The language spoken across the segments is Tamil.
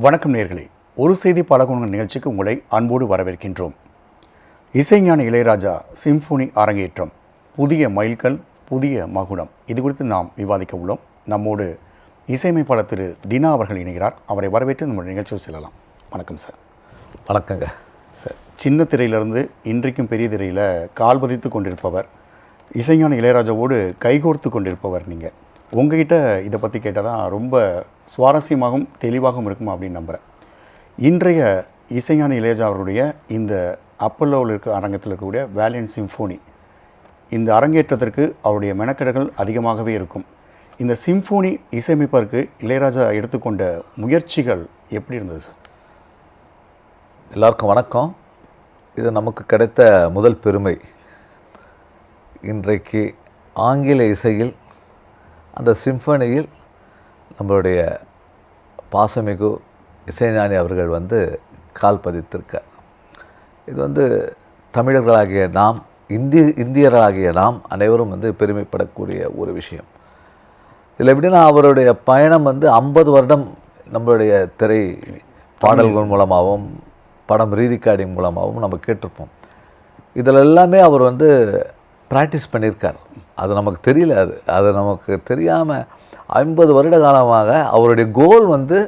வணக்கம் நேர்களே. ஒரு செய்தி பலகுணங்கள் நிகழ்ச்சிக்கு உங்களை அன்போடு வரவேற்கின்றோம். இசைஞான இளையராஜா சிம்பொனி அரங்கேற்றம். புதிய மைல்கல் புதிய மகுடம். இது குறித்து நாம் விவாதிக்க உள்ளோம். நம்மோடு இசையமைப்பாளர் திரு தினா அவர்கள் இணைகிறார். அவரை வரவேற்று நம்முடைய நிகழ்ச்சியில் செல்லலாம். வணக்கம் சார். வணக்கங்க. சார் சின்ன திரையிலிருந்து இன்றைக்கும் பெரிய திரையில் கால் பதித்து கொண்டிருப்பவர் இசைஞான இளையராஜாவோடு கைகோர்த்து கொண்டிருப்பவர் நீங்கள் உங்ககிட்ட இதை பற்றி கேட்டால் தான் ரொம்ப சுவாரஸ்யமாகவும் தெளிவாகவும் இருக்குமா அப்படின்னு நம்புகிறேன் இன்றைய இசைஞான இளையஜா அவருடைய இந்த அப்பல்லோவில் இருக்க அரங்கத்தில் இருக்கக்கூடிய வேலியன் சிம்ஃபோனி இந்த அரங்கேற்றத்திற்கு அவருடைய மெனக்கெடுகள் அதிகமாகவே இருக்கும். இந்த சிம்ஃபோனி இசையமைப்பதற்கு இளையராஜா எடுத்துக்கொண்ட முயற்சிகள் எப்படி இருந்தது சார்? எல்லாருக்கும் வணக்கம். இது நமக்கு கிடைத்த முதல் பெருமை. இன்றைக்கு ஆங்கில இசையில் அந்த சிம்பனியில் நம்மளுடைய பாசமிகு இசைஞானி அவர்கள் வந்து கால் பதித்திருக்கார். இது வந்து தமிழர்களாகிய நாம் இந்திய இந்தியர்களாகிய நாம் அனைவரும் வந்து பெருமைப்படக்கூடிய ஒரு விஷயம். இதில் எப்படின்னா அவருடைய பயணம் வந்து ஐம்பது வருடம் நம்மளுடைய திரை பாடல்கள் மூலமாகவும் படம் ரீரிகார்டிங் மூலமாகவும் நம்ம கேட்டிருப்போம். இதில் எல்லாமே அவர் வந்து ப்ராக்டிஸ் பண்ணியிருக்கார். அது நமக்கு தெரியல அது. அது நமக்கு தெரியாமல் ஐம்பது வருட காலமாக அவருடைய கோல் வந்து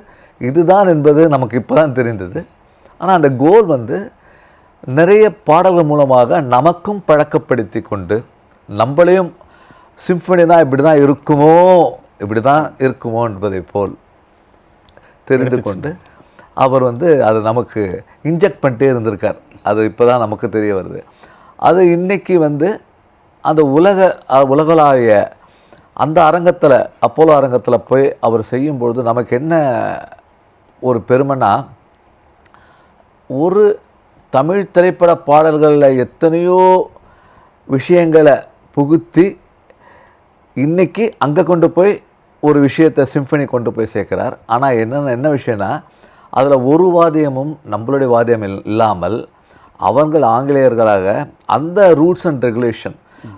இதுதான் என்பது நமக்கு இப்போ தான் தெரிந்தது. ஆனால் அந்த கோல் வந்து நிறைய பாடல்கள் மூலமாக நமக்கும் பழக்கப்படுத்தி கொண்டு நம்மளையும் சிம்பனி தான் இப்படி தான் இருக்குமோ இப்படி தான் இருக்குமோ என்பதை போல் தெரிந்து கொண்டு அவர் வந்து அது நமக்கு இன்ஜெக்ட் பண்ணிட்டே இருந்திருக்கார். அது இப்போ தான் நமக்கு தெரிய வருது. அது இன்னைக்கு வந்து அந்த உலக உலகளாவிய அந்த அரங்கத்தில் அப்போலோ அரங்கத்தில் போய் அவர் செய்யும்பொழுது நமக்கு என்ன ஒரு பெருமைனா ஒரு தமிழ் திரைப்பட பாடல்களில் எத்தனையோ விஷயங்களை புகுத்தி இன்றைக்கி அங்கே கொண்டு போய் ஒரு விஷயத்தை சிம்பனி கொண்டு போய் சேர்க்கிறார். ஆனால் என்னென்ன என்ன விஷயம்னா அதில் ஒரு வாத்தியமும் நம்மளுடைய வாத்தியம் இல்லாமல் அவர்கள் ஆங்கிலேயர்களாக அந்த ரூல்ஸ் அண்ட் ரெகுலேஷன்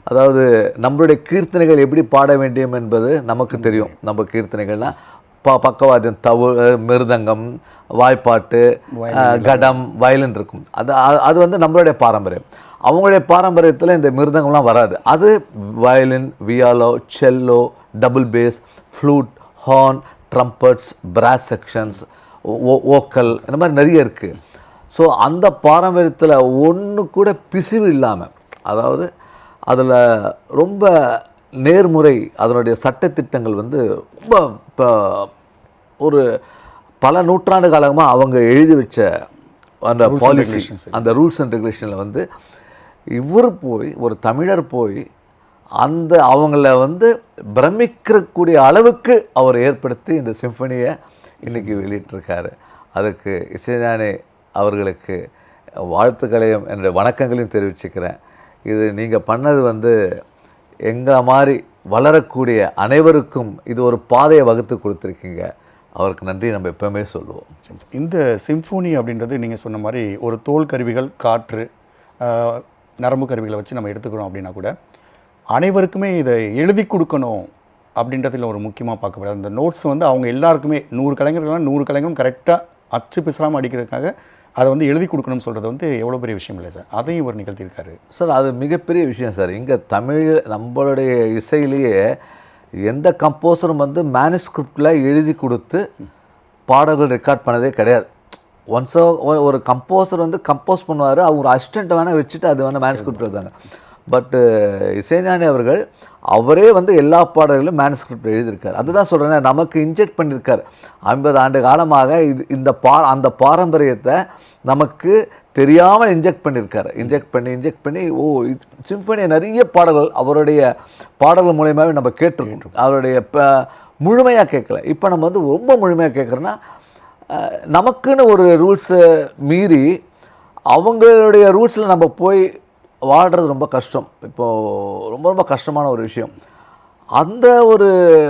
அதாவது நம்மளுடைய கீர்த்தனைகள் எப்படி பாட வேண்டும் என்பது நமக்கு தெரியும். நம்ம கீர்த்தனைகள்னா ப பக்கவாத்தியம் தவு மிருதங்கம் வாய்ப்பாட்டு கடம் வயலின் இருக்கும். அது அது வந்து நம்மளுடைய பாரம்பரியம். அவங்களுடைய பாரம்பரியத்தில் இந்த மிருதங்கம்லாம் வராது. அது violin viola cello double bass flute horn trumpets brass sections vocal இந்த மாதிரி நிறைய இருக்குது ஸோ அந்த பாரம்பரியத்தில் ஒன்று கூட பிசிவு இல்லாமல் அதாவது அதில் ரொம்ப நேர்முறை அதனுடைய சட்டத்திட்டங்கள் வந்து ரொம்ப ப- ஒரு பல நூற்றாண்டு காலமாக அவங்க எழுதி வச்ச அந்த பாலிசி அந்த ரூல்ஸ் அண்ட் ரெகுலேஷனில் வந்து இவர் போய் ஒரு தமிழர் போய் அந்த அவங்கள வந்து பிரமிக்கக்கூடிய அளவுக்கு அவர் ஏற்படுத்தி இந்த சிம்பனியை இன்னைக்கு வெளியிட்டிருக்காரு. அதுக்கு இசைஞானி அவர்களுக்கு வாழ்த்துக்களையும் என்னுடைய வணக்கங்களையும் தெரிவிச்சுக்கிறேன். இது நீங்கள் பண்ணது வந்து எங்களை மாதிரி வளரக்கூடிய அனைவருக்கும் இது ஒரு பாதையை வகுத்து கொடுத்துருக்கீங்க. அவருக்கு நன்றி. நம்ம எப்பவுமே சொல்லுவோம். இந்த சிம்ஃபோனி அப்படின்றது நீங்கள் சொன்ன மாதிரி ஒரு தோல் கருவிகள் காற்று நரம்பு கருவிகளை வச்சு நம்ம எடுத்துக்கிறோம் அப்படின்னா கூட அனைவருக்குமே இதை எழுதி கொடுக்கணும் அப்படின்றதில் ஒரு முக்கியமாக பார்க்கப்படுது. அந்த நோட்ஸ் வந்து அவங்க எல்லாருக்குமே நூறு கலைஞர்கள்லாம் நூறு கலைஞரும் கரெக்டாக அச்சு பிசலாமல் அடிக்கிறதுக்காக அதை வந்து எழுதி கொடுக்கணும்னு சொல்கிறது வந்து எவ்வளோ பெரிய விஷயம் இல்லை சார். அதையும் இவர் நிகழ்த்தியிருக்காரு. சார் அது மிகப்பெரிய விஷயம் சார். இங்கே தமிழ் நம்மளுடைய இசையிலேயே எந்த கம்போசரும் வந்து மேனுஸ்கிரிப்டில் எழுதி கொடுத்து பாடல்கள் ரெக்கார்ட் பண்ணதே கிடையாது. ஒன்ஸ் ஒரு கம்போசர் வந்து கம்போஸ் பண்ணுவார் அவங்க அசிஸ்டண்ட்டை வேணால் வச்சுட்டு அது வேணால் மேனுஸ்கிரிப்ட் எழுதாங்க பட்டு இசைஞானி அவர்கள் அவரே வந்து எல்லா பாடல்களும் மேனுஸ்கிரிப்ட் எழுதியிருக்காரு. அதுதான் சொல்கிறேன் நமக்கு இன்ஜெக்ட் பண்ணியிருக்காரு. ஐம்பது ஆண்டு காலமாக இது இந்த பா அந்த பாரம்பரியத்தை நமக்கு தெரியாமல் இன்ஜெக்ட் பண்ணியிருக்காரு. இன்ஜெக்ட் பண்ணி இன்ஜெக்ட் பண்ணி ஓ சிம்பனி நிறைய பாடல்கள் அவருடைய பாடல்கள் மூலியமாகவே நம்ம கேட்டிருக்கோம். அவருடைய இப்போ முழுமையாக கேட்கல. இப்போ நம்ம வந்து ரொம்ப முழுமையாக கேட்குறோன்னா நமக்குன்னு ஒரு ரூல்ஸை மீறி அவங்களுடைய ரூல்ஸில் நம்ம போய் வாழ்கிறது ரொம்ப கஷ்டம். இப்போது ரொம்ப ரொம்ப கஷ்டமான ஒரு விஷயம். அந்த ஒரு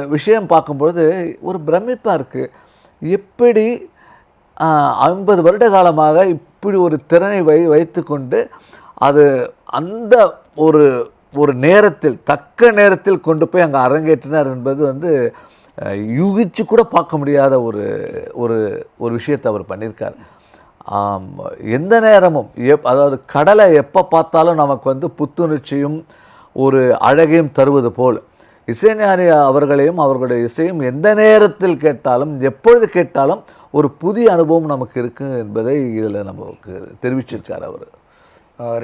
விஷயம் பார்க்கும்பொழுது ஒரு பிரமிப்பாக இருக்குது எப்படி ஐம்பது வருட காலமாக இப்படி ஒரு திறனை வை வைத்துக்கொண்டு அது அந்த ஒரு ஒரு நேரத்தில் தக்க நேரத்தில் கொண்டு போய் அங்கே அரங்கேற்றினார் என்பது வந்து யூகிச்சு கூட பார்க்க முடியாத ஒரு ஒரு ஒரு விஷயத்தை அவர் பண்ணியிருக்கார். எந்த நேரமும் எப் அதாவது கடலை எப்போ பார்த்தாலும் நமக்கு வந்து புத்துணர்ச்சியும் ஒரு அழகையும் தருவது போல். இசைஞானி அவர்களையும் அவர்களுடைய இசையும் எந்த நேரத்தில் கேட்டாலும் எப்பொழுது கேட்டாலும் ஒரு புதிய அனுபவம் நமக்கு இருக்கு என்பதை இதில் நமக்கு தெரிவிச்சிருக்கார் அவர்.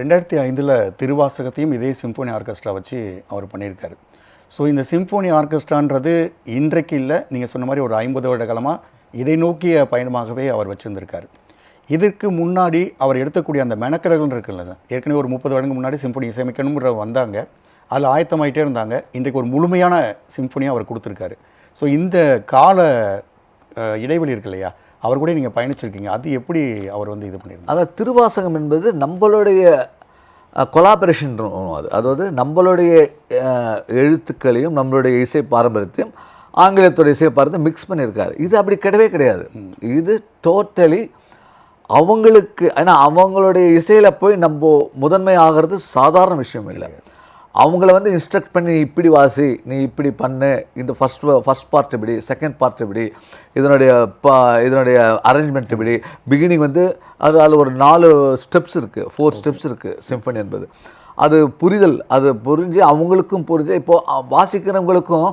ரெண்டாயிரத்தி ஐந்தில் திருவாசகத்தையும் இதே சிம்போனி ஆர்கெஸ்ட்ரா வச்சு அவர் பண்ணியிருக்காரு. ஸோ இந்த சிம்போனி ஆர்கெஸ்ட்ரான்றது இன்றைக்கு இல்லை நீங்கள் சொன்ன மாதிரி ஒரு ஐம்பது வருட காலமாக இதை நோக்கிய பயணமாகவே அவர் வச்சுருந்துருக்காரு. இதற்கு முன்னாடி அவர் எடுத்தக்கூடிய அந்த மெனக்கடல்கள் இருக்குல்ல சார்? ஏற்கனவே ஒரு முப்பது வருடங்களுக்கு முன்னாடி சிம்பொனி இசையமைக்கணும்ன்ற வந்தாங்க. அதில் ஆயத்தமாயிட்டே இருந்தாங்க. இன்றைக்கு ஒரு முழுமையான சிம்பொனியாக அவர் கொடுத்துருக்காரு. ஸோ இந்த கால இடைவெளி இருக்கு இல்லையா? அவர் கூட நீங்கள் பயணிச்சிருக்கீங்க. அது எப்படி அவர் வந்து இது பண்ணியிருந்தாங்க அதாவது திருவாசகம் என்பது நம்மளுடைய கொலாபரேஷன் அது. அதாவது நம்மளுடைய எழுத்துக்களையும் நம்மளுடைய இசை பாரம்பரியத்தையும் ஆங்கிலத்தோட இசை பாரம்பரியம் மிக்ஸ் பண்ணியிருக்காரு. இது அப்படி கிடையவே கிடையாது. இது டோட்டலி அவங்களுக்கு ஏன்னா அவங்களுடைய இசையில் போய் நம்ம முதன்மை ஆகிறது சாதாரண விஷயம் இல்லை. அவங்கள வந்து இன்ஸ்ட்ரக்ட் பண்ணி இப்படி வாசி நீ இப்படி பண்ணு இந்த ஃபஸ்ட் ஃபஸ்ட் பார்ட் இப்படி செகண்ட் பார்ட் இப்படி இதனுடைய பா இதனுடைய அரேஞ்ச்மெண்ட் இப்படி. பிகினிங் வந்து அது அதில் ஒரு நாலு ஸ்டெப்ஸ் இருக்குது ஃபோர் ஸ்டெப்ஸ் இருக்குது சிம்பனி என்பது. அது புரிதல் அது புரிஞ்சு அவங்களுக்கும் புரிஞ்சு இப்போது வாசிக்கிறவங்களுக்கும்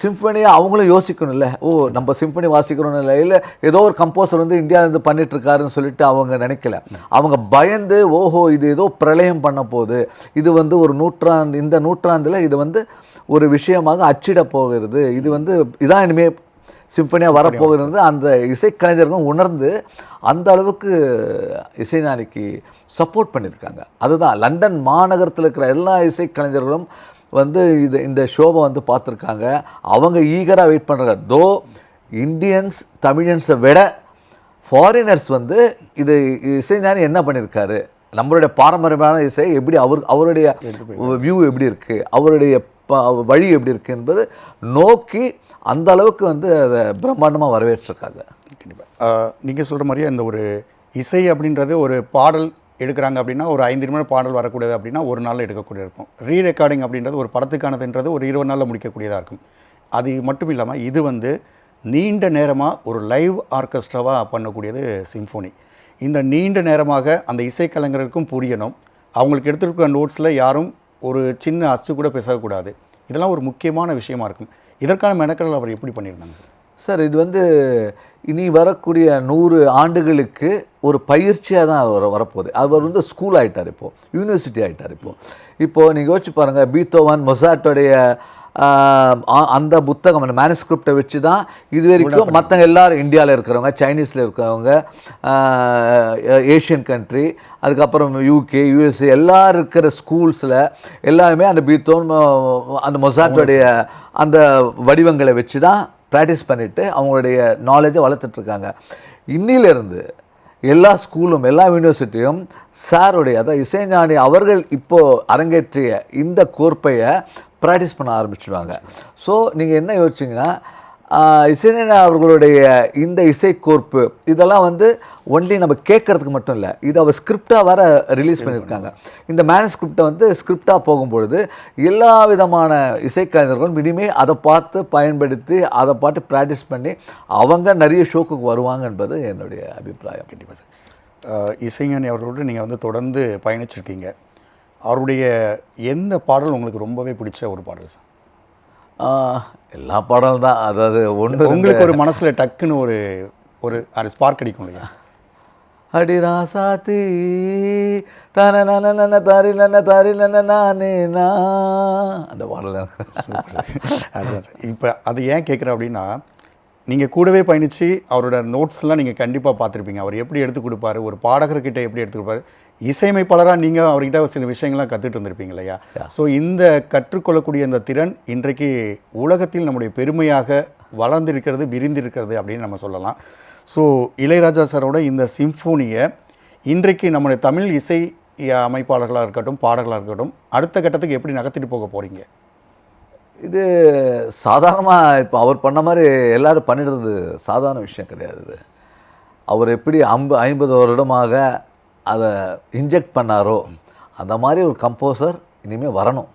சிம்பனியை அவங்களும் யோசிக்கணும்ல. ஓ நம்ம சிம்பனி வாசிக்கிறோம்னு இல்லை இல்லை ஏதோ ஒரு கம்போசர் வந்து இந்தியாவிலேருந்து பண்ணிட்டு இருக்காருன்னு சொல்லிட்டு அவங்க நினைக்கல. அவங்க பயந்து ஓஹோ இது ஏதோ பிரளயம் பண்ண போகுது. இது வந்து ஒரு நூற்றாண்டு இந்த நூற்றாண்டில் இது வந்து ஒரு விஷயமாக அச்சிட போகிறது. இது வந்து இதான் இனிமேல் சிம்பனியாக வரப்போகிறது. அந்த இசைக்கலைஞர்களும் உணர்ந்து அந்த அளவுக்கு இசைஞானிக்கு சப்போர்ட் பண்ணியிருக்காங்க. அதுதான் லண்டன் மாநகரத்தில் இருக்கிற எல்லா இசைக்கலைஞர்களும் வந்து இது இந்த ஷோவை வந்து பார்த்துருக்காங்க. அவங்க ஈகராக வெயிட் பண்ணுறாங்க தோ இந்தியன்ஸ் தமிழியன்ஸை விட ஃபாரினர்ஸ் வந்து இது இசைஞானி என்ன பண்ணியிருக்காரு நம்மளுடைய பாரம்பரியமான இசை எப்படி அவர் அவருடைய வியூ எப்படி இருக்குது அவருடைய வழி எப்படி இருக்குது என்பது நோக்கி அந்த அளவுக்கு வந்து அதை பிரம்மாண்டமாக வரவேற்றிருக்காங்க. கண்டிப்பாக நீங்கள் சொல்கிற மாதிரியே அந்த ஒரு இசை அப்படின்றது ஒரு பாடல் எடுக்கிறாங்க அப்படின்னா ஒரு ஐந்து நிமிடம் பாடல் வரக்கூடியது அப்படின்னா ஒரு நாளில் எடுக்கக்கூடிய இருக்கும். ரீ ரெக்கார்டிங் அப்படின்றது ஒரு படத்துக்கானதுன்றது ஒரு இருபது நாளில் முடிக்கக்கூடியதாக இருக்கும். அது மட்டும் இல்லாமல் இது வந்து நீண்ட நேரமாக ஒரு லைவ் ஆர்கெஸ்ட்ராவாக பண்ணக்கூடியது சிம்ஃபோனி இந்த நீண்ட நேரமாக அந்த இசைக்கலைஞர்களுக்கும் புரியணும். அவங்களுக்கு எடுத்துருக்க நோட்ஸில் யாரும் ஒரு சின்ன அச்சு கூட பேசக்கூடாது. இதெல்லாம் ஒரு முக்கியமான விஷயமா இருக்கும். இதற்கான மெனக்கடல் அவர் எப்படி பண்ணியிருந்தாங்க சார்? சார் இது வந்து இனி வரக்கூடிய நூறு ஆண்டுகளுக்கு ஒரு பயிற்சியாக தான் வர வரப்போகுது. அவர் வந்து ஸ்கூல் ஆயிட்டார் இப்போது யூனிவர்சிட்டி ஆயிட்டார் இப்போது இப்போது நீங்கள் யோசிச்சு பாருங்கள் பீத்தோவன் மொசாட்டோடைய அந்த புத்தகம் அந்த மேனுஸ்கிரிப்டை வச்சு தான் இது வரைக்கும் மற்றவங்க எல்லாரும் இந்தியாவில் இருக்கிறவங்க சைனீஸில் இருக்கிறவங்க ஏஷியன் கண்ட்ரி அதுக்கப்புறம் யூகே யூஎஸ்ஏ எல்லாம் இருக்கிற ஸ்கூல்ஸில் எல்லாருமே அந்த பீத்தோன் அந்த மொசாட்டோடைய அந்த வடிவங்களை வச்சு தான் ப்ராக்டிஸ் பண்ணிவிட்டு அவங்களுடைய நாலேஜை வளர்த்துட்ருக்காங்க. இன்னிலிருந்து எல்லா ஸ்கூலும் எல்லா யூனிவர்சிட்டியும் சாருடைய அதாவது இசைஞானி அவர்கள் இப்போது அரங்கேற்றிய இந்த கோர்ப்பையை ப்ராக்டிஸ் பண்ண ஆரம்பிச்சிடுவாங்க ஸோ நீங்கள் என்ன யோசிச்சிங்கன்னா இசைஞானி அவர்களுடைய இந்த இசைக்கோர்ப்பு இதெல்லாம் வந்து ஒன்லி நம்ம கேட்கறதுக்கு மட்டும் இல்லை இது அவர் ஸ்கிரிப்டாக வர ரிலீஸ் பண்ணியிருக்காங்க. இந்த மேனஸ்கிரிப்டை வந்து ஸ்கிரிப்டாக போகும்பொழுது எல்லா விதமான இசைக்கலைஞர்களும் இனிமேல் அதை பார்த்து பயன்படுத்தி அதை பார்த்து ப்ராக்டிஸ் பண்ணி அவங்க நிறைய ஷோக்குக்கு வருவாங்க என்பது என்னுடைய அபிப்பிராயம். கண்டிப்பாக சார். இசைஞானி அவர்களோடு நீங்கள் வந்து தொடர்ந்து பயணிச்சிருக்கீங்க. அவருடைய எந்த பாடல் உங்களுக்கு ரொம்பவே பிடிச்ச ஒரு பாடல் சார்? எல்லா பாடலும் தான். அதாவது ஒன்று உங்களுக்கு ஒரு மனசில் டக்குன்னு ஒரு ஒரு அது ஸ்பார்க் அடிக்கும் இல்லையா? அடி ராசாத்தி தன நன தாரி நன தாரி நன நானே நா அந்த பாடல் அதுதான் சார். இப்போ அது ஏன் கேட்குறேன் அப்படின்னா நீங்கள் கூடவே பயணித்து அவரோட நோட்ஸ்லாம் நீங்கள் கண்டிப்பாக பார்த்துருப்பீங்க. அவர் எப்படி எடுத்து கொடுப்பாரு? ஒரு பாடகர்கிட்ட எப்படி எடுத்து கொடுப்பாரு? இசையமைப்பாளராக நீங்கள் அவர்கிட்ட சில விஷயங்கள்லாம் கற்றுட்டு வந்திருப்பீங்க இல்லையா? ஸோ இந்த கற்றுக்கொள்ளக்கூடிய இந்த திறன் இன்றைக்கு உலகத்தில் நம்முடைய பெருமையாக வளர்ந்திருக்கிறது விரிந்திருக்கிறது அப்படின்னு நம்ம சொல்லலாம். ஸோ இளையராஜா சாரோட இந்த சிம்ஃபோனியை இன்றைக்கு நம்முடைய தமிழ் இசை அமைப்பாளர்களாக இருக்கட்டும் பாடகர்களாக இருக்கட்டும் அடுத்த கட்டத்துக்கு எப்படி நகர்த்திட்டு போக போகிறீங்க இது சாதாரணமாக இப்போ அவர் பண்ண மாதிரி எல்லோரும் பண்ணிடுறது சாதாரண விஷயம் கிடையாது இது. அவர் எப்படி ஐம்பது ஐம்பது வருடமாக அதை இன்ஜெக்ட் பண்ணாரோ அந்த மாதிரி ஒரு கம்போசர் இனிமேல் வரணும்.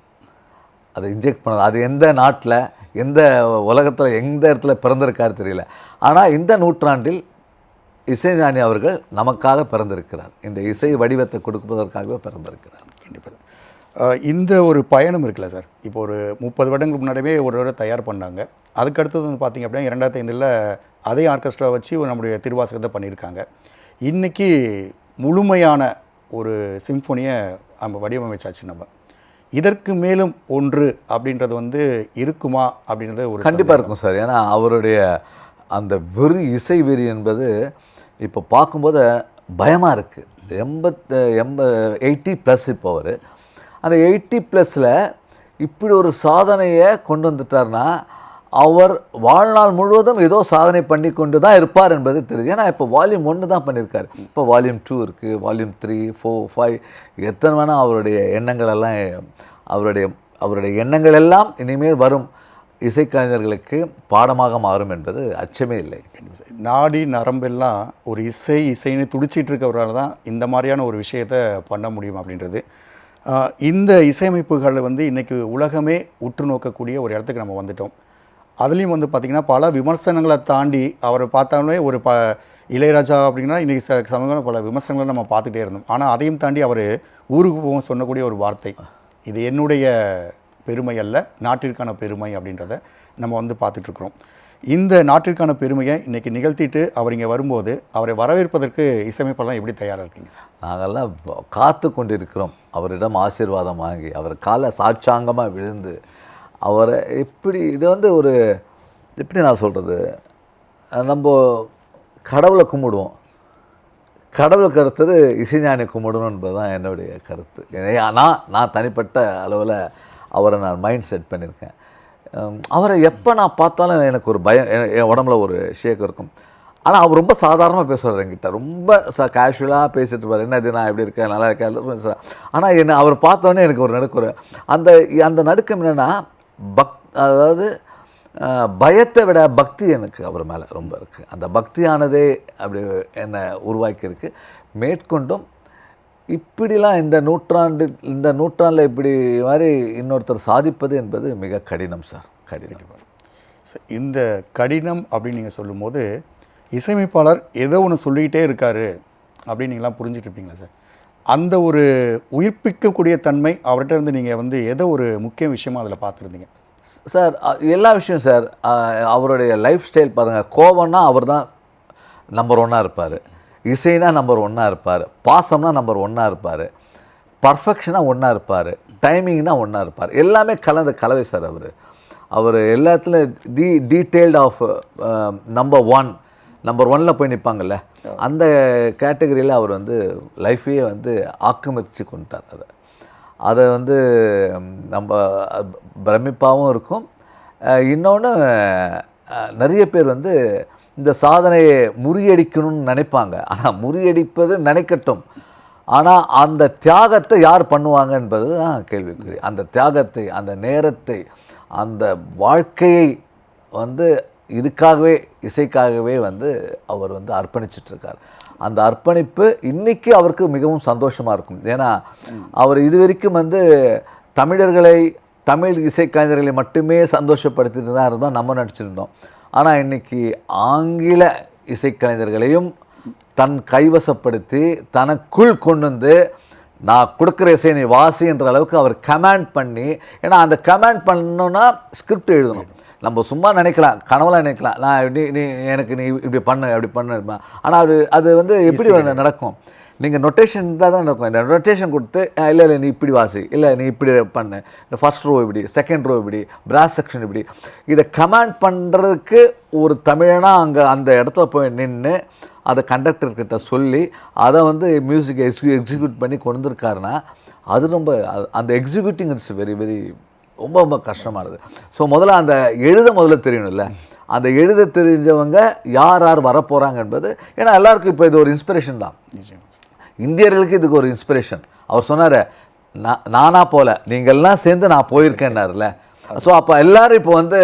அதை இன்ஜெக்ட் பண்ண அது எந்த நாட்டில் எந்த உலகத்தில் எந்த இடத்துல பிறந்திருக்காரு தெரியல. ஆனால் இந்த நூற்றாண்டில் இசைஞானி அவர்கள் நமக்காக பிறந்திருக்கிறார். இந்த இசை வடிவத்தை கொடுப்பதற்காகவே பிறந்திருக்கிறார். கண்டிப்பாக இந்த ஒரு பயணம் இருக்குல்ல சார். இப்போ ஒரு முப்பது வருடங்களுக்கு முன்னாடியே ஒரு தடவை தயார் பண்ணாங்க. அதுக்கு அடுத்தது வந்து பார்த்தீங்க அப்படின்னா இரண்டாயிரத்தி ஐந்தில் அதே ஆர்கெஸ்ட்ரா வச்சு ஒரு நம்முடைய திருவாசகத்தை பண்ணியிருக்காங்க. இன்றைக்கி முழுமையான ஒரு சிம்ஃபோனியை நம்ம வடிவமைச்சாச்சு நம்ம. இதற்கு மேலும் ஒன்று அப்படின்றது வந்து இருக்குமா அப்படின்றது ஒரு கண்டிப்பாக இருக்கும் சார். ஏன்னா அவருடைய அந்த வெறி இசை வெறி என்பது இப்போ பார்க்கும்போது பயமாக இருக்குது எண்பத்து எண்ப எயிட்டி ப்ளஸ் இப்போ அவர். அந்த எயிட்டி ப்ளஸில் இப்படி ஒரு சாதனையை கொண்டு வந்துட்டார்னா அவர் வாழ்நாள் முழுவதும் ஏதோ சாதனை பண்ணி கொண்டு தான் இருப்பார் என்பது தெரியுது. ஏன்னா இப்போ வால்யூம் ஒன்று தான் பண்ணியிருக்காரு. இப்போ வால்யூம் டூ இருக்குது வால்யூம் த்ரீ ஃபோர் ஃபைவ் எத்தனை வேணால் அவருடைய எண்ணங்கள் எல்லாம் அவருடைய அவருடைய எண்ணங்கள் எல்லாம் இனிமேல் வரும். இசைக்கலைஞர்களுக்கு பாடமாக மாறும் என்பது அச்சமே இல்லை. நாடி நரம்பெல்லாம் ஒரு இசை இசைன்னு துடிச்சிட்டு இருக்கவரால் தான் இந்த மாதிரியான ஒரு விஷயத்தை பண்ண முடியும் அப்படின்றது. இந்த இசையமைப்புகள் வந்து இன்றைக்கி உலகமே உற்று நோக்கக்கூடிய ஒரு இடத்துக்கு நம்ம வந்துட்டோம். அதுலேயும் வந்து பார்த்திங்கன்னா பல விமர்சனங்களை தாண்டி அவரை பார்த்தாலே ஒரு ப இளையராஜா அப்படின்னா இன்றைக்கி ச சமூகம் பல விமர்சனங்களை நம்ம பார்த்துட்டே இருந்தோம். ஆனால் அதையும் தாண்டி அவர் ஊருக்கு போகும் சொல்லக்கூடிய ஒரு வார்த்தை. இது என்னுடைய பெருமை அல்ல நாட்டிற்கான பெருமை அப்படின்றத நம்ம வந்து பார்த்துட்ருக்குறோம். இந்த நாட்டிற்கான பெருமையை இன்றைக்கி நிகழ்த்திட்டு அவர் இங்கே வரும்போது அவரை வரவேற்பதற்கு இசையமைப்பெல்லாம் எப்படி தயாராக இருக்கீங்க சார்? நாங்கள்லாம் காத்து கொண்டிருக்கிறோம். அவரிடம் ஆசீர்வாதம் வாங்கி அவர் காலை சாட்சாங்கமாக விழுந்து அவரை எப்படி இது வந்து ஒரு எப்படி நான் சொல்கிறது நம்ம கடவுளை கும்பிடுவோம். கடவுளுக்கு அடுத்தது இசைஞானி கும்பிடணும் என்பது தான் என்னுடைய கருத்து. ஏன்னா, நான் நான் தனிப்பட்ட அளவில் அவரை நான் மைண்ட் செட் பண்ணியிருக்கேன். அவரை எப்போ நான் பார்த்தாலும் எனக்கு ஒரு பயம் என் உடம்புல ஒரு ஷேக் இருக்கும். ஆனால் அவர் ரொம்ப சாதாரணமாக பேசுவார் என்கிட்ட. ரொம்ப ச கேஷுவலாக பேசிட்டு இருப்பார். என்ன இது நான் எப்படி இருக்கேன் நல்லா இருக்கேன் ஆனால் என்ன அவர் பார்த்தோன்னே எனக்கு ஒரு நடுக்கம் அந்த அந்த நடுக்கம் என்னென்னா பக் அதாவது பயத்தை விட பக்தி எனக்கு அவர் மேலே ரொம்ப இருக்குது அந்த பக்தியானதே அப்படி என்னை உருவாக்கியிருக்கு. மேற்கொண்டும் இப்படிலாம் இந்த நூற்றாண்டு இந்த நூற்றாண்டில் இப்படி மாதிரி இன்னொருத்தர் சாதிப்பது என்பது மிக கடினம் சார். கடினம். ச- இந்த கடினம் அப்படின்னு நீங்கள் சொல்லும்போது இசையமைப்பாளர் ஏதோ ஒன்று சொல்லிக்கிட்டே இருக்காரு அப்படின்னு நீங்களாம் புரிஞ்சுட்டு இருப்பீங்களா சார்? அந்த ஒரு உயிர்ப்பிக்கக்கூடிய தன்மை அவர்கிட்ட இருந்து நீங்கள் வந்து ஏதோ ஒரு முக்கிய விஷயமா அதில் பார்த்துருந்தீங்க? சார் எல்லா விஷயம் சார். அவருடைய லைஃப் ஸ்டைல் பாருங்கள் கோவம்னா அவர் தான் நம்பர் ஒன்னாக இருப்பார். இசைனா நம்பர் ஒன்னாக இருப்பார். பாசம்னா நம்பர் ஒன்னாக இருப்பார். பர்ஃபெக்ஷனாக ஒன்றா இருப்பார். டைமிங்னா ஒன்றா இருப்பார். எல்லாமே கலந்த கலவை சார் அவர். அவர் எல்லாத்துலேயும் D detailed of number one number ஒன்னில் போய் நிற்பாங்கல்ல அந்த கேட்டகரியில் அவர் வந்து லைஃபையே வந்து ஆக்கிரமிச்சு கொண்டார் அதை அதை வந்து நம்ம பிரமிப்பாகவும் இருக்கும். இன்னொன்று நிறைய பேர் வந்து இந்த சாதனையை முறியடிக்கணும்னு நினைப்பாங்க. ஆனால் முறியடிப்பது நினைக்கட்டும். ஆனால் அந்த தியாகத்தை யார் பண்ணுவாங்க என்பது தான் கேள்விக்குறி. அந்த தியாகத்தை அந்த நேரத்தை அந்த வாழ்க்கையை வந்து இதுக்காகவே இசைக்காகவே வந்து அவர் வந்து அர்ப்பணிச்சிட்ருக்கார். அந்த அர்ப்பணிப்பு இன்றைக்கி அவருக்கு மிகவும் சந்தோஷமாக இருக்கும். ஏன்னா அவர் இது வரைக்கும் வந்து தமிழர்களை தமிழ் இசைக்கலைஞர்களை மட்டுமே சந்தோஷப்படுத்திட்டு தான் இருந்தோம் நம்ம நடிச்சிருந்தோம். ஆனால் இன்னைக்கு ஆங்கில இசைக்கலைஞர்களையும் தன் கைவசப்படுத்தி தனக்குள் கொண்டு வந்து நான் கொடுக்குற இசை நீ வாசி என்ற அளவுக்கு அவர் கமாண்ட் பண்ணி ஏன்னா அந்த கமாண்ட் பண்ணணும்னா ஸ்கிரிப்ட் எழுதணும். நம்ம சும்மா நினைக்கலாம் கனவுல நினைக்கலாம். நான் நீ நீ எனக்கு நீ இப்படி பண்ணு அப்படி பண்ணு ஆனால் அது அது வந்து எப்படி நடக்கும்? நீங்கள் நொட்டேஷன் தான் தான் நடக்கும். இந்த நொட்டேஷன் கொடுத்து இல்லை இல்லை நீ இப்படி வாசி. இல்லை நீ இப்படி பண்ணு. இந்த ஃபர்ஸ்ட் ரோ இப்படி செகண்ட் ரோ இப்படி பிராஸ் செக்ஷன் இப்படி. இதை கமாண்ட் பண்ணுறதுக்கு ஒரு தமிழனாக அங்கே அந்த இடத்துல போய் நின்று அதை கண்டக்டர்கிட்ட சொல்லி அதை வந்து மியூசிக் எக்ஸி எக்ஸிக்யூட் பண்ணி கொண்டு வந்திருக்காருன்னா அது ரொம்ப அந்த எக்ஸிக்யூட்டிங் இட்ஸ் வெரி வெரி ரொம்ப ரொம்ப கஷ்டமானது. ஸோ முதல்ல அந்த எழுத முதல்ல தெரியணும்ல. அந்த எழுத தெரிஞ்சவங்க யார் யார் வரப்போகிறாங்க என்பது ஏன்னா எல்லாருக்கும் இப்போ இது ஒரு இன்ஸ்பிரேஷன் தான். இந்தியர்களுக்கு இதுக்கு ஒரு இன்ஸ்பிரேஷன் அவர் சொன்னார் நான் நானாக போல. நீங்கள்லாம் சேர்ந்து நான் போயிருக்கேன்னாருல ஸோ அப்போ எல்லாரும் இப்போ வந்து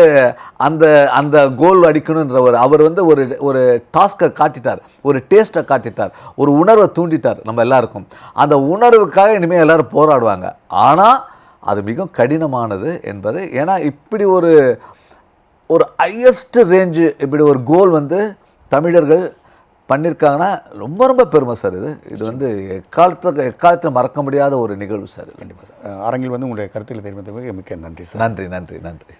அந்த அந்த கோல் அடிக்கணுன்ற ஒரு அவர் வந்து ஒரு ஒரு டாஸ்க்கை காட்டிட்டார். ஒரு டேஸ்ட்டை காட்டிட்டார். ஒரு உணர்வை தூண்டிட்டார் நம்ம எல்லாருக்கும். அந்த உணர்வுக்காக இனிமேல் எல்லோரும் போராடுவாங்க. ஆனால் அது மிகவும் கடினமானது என்பது ஏன்னா இப்படி ஒரு ஒரு ஹையஸ்ட் ரேஞ்சு இப்படி ஒரு கோல் வந்து தமிழர்கள் பண்ணியிருக்காங்கன்னா ரொம்ப ரொம்ப பெருமை சார் இது. இது வந்து எக்காலத்தில் எக்காலத்தில் மறக்க முடியாத ஒரு நிகழ்வு சார் கண்டிப்பாக சார். அரங்கில் வந்து உங்களுடைய கருத்துக்களை தெரிவித்தவர்கள் மிக்க நன்றி சார். நன்றி நன்றி நன்றி.